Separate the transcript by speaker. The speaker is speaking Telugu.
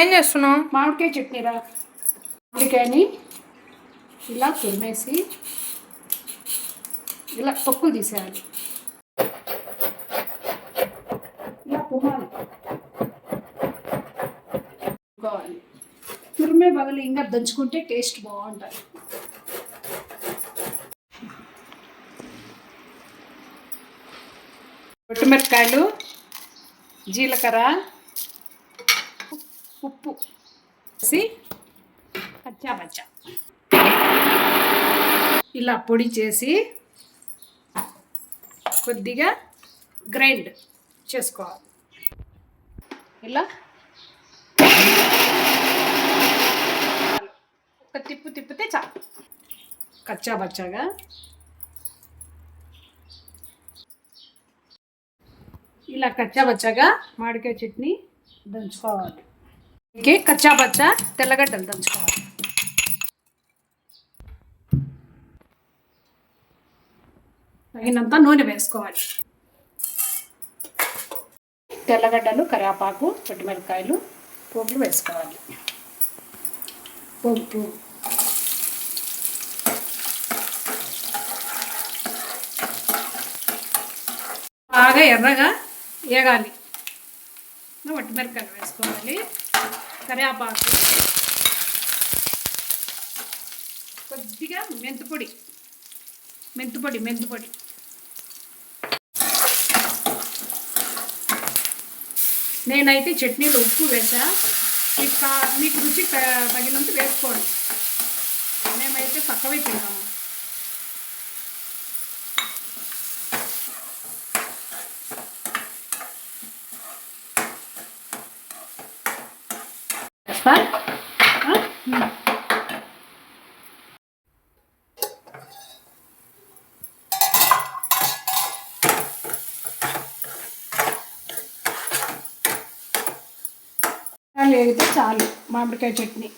Speaker 1: ఏం చేస్తున్నావు?
Speaker 2: మామిడికాయ చట్నీ రా. మామిడికాయని ఇలా తురిమేసి ఇలా తొక్కులు తీసేయాలి. ఇలా తుమ్మాలి తురుముకోవాలి. తురిమే బదులు ఇంకా దంచుకుంటే టేస్ట్ బాగుంటుంది. పచ్చిమిరపకాయలు జీలకర్ర ఉప్పు వేసి పచ్చా ఇలా పొడి చేసి కొద్దిగా గ్రైండ్ చేసుకోవాలి. ఇలా ఒక తిప్పు తిప్పితే చాలు. కచ్చా బచ్చాగా. ఇలా కచ్చా బచ్చాగా మామిడికాయ చట్నీ దంచుకోవాలి. దీనికి కచ్చా బచ్చా తెల్లగడ్డలు దంచుకోవాలి. తగినంత నూనె వేసుకోవాలి. తెల్లగడ్డలు కరివేపాకు పచ్చిమిరపకాయలు పోపులు వేసుకోవాలి. పోపు. బాగా ఎర్రగా వేగాలి వట్టిమిరపకాయలు వేసుకోవాలి. కరివేపాకు కొద్దిగా మెంతిపొడి మెంతిపొడి మెంతిపొడి నేనైతే చట్నీలో ఉప్పు వేసా. మీకు మీకు రుచి తగినంత వేసుకోండి. మేమైతే తక్కువే తింటాము వేస్తా? వేగితే చాలు మామిడికాయ చట్నీ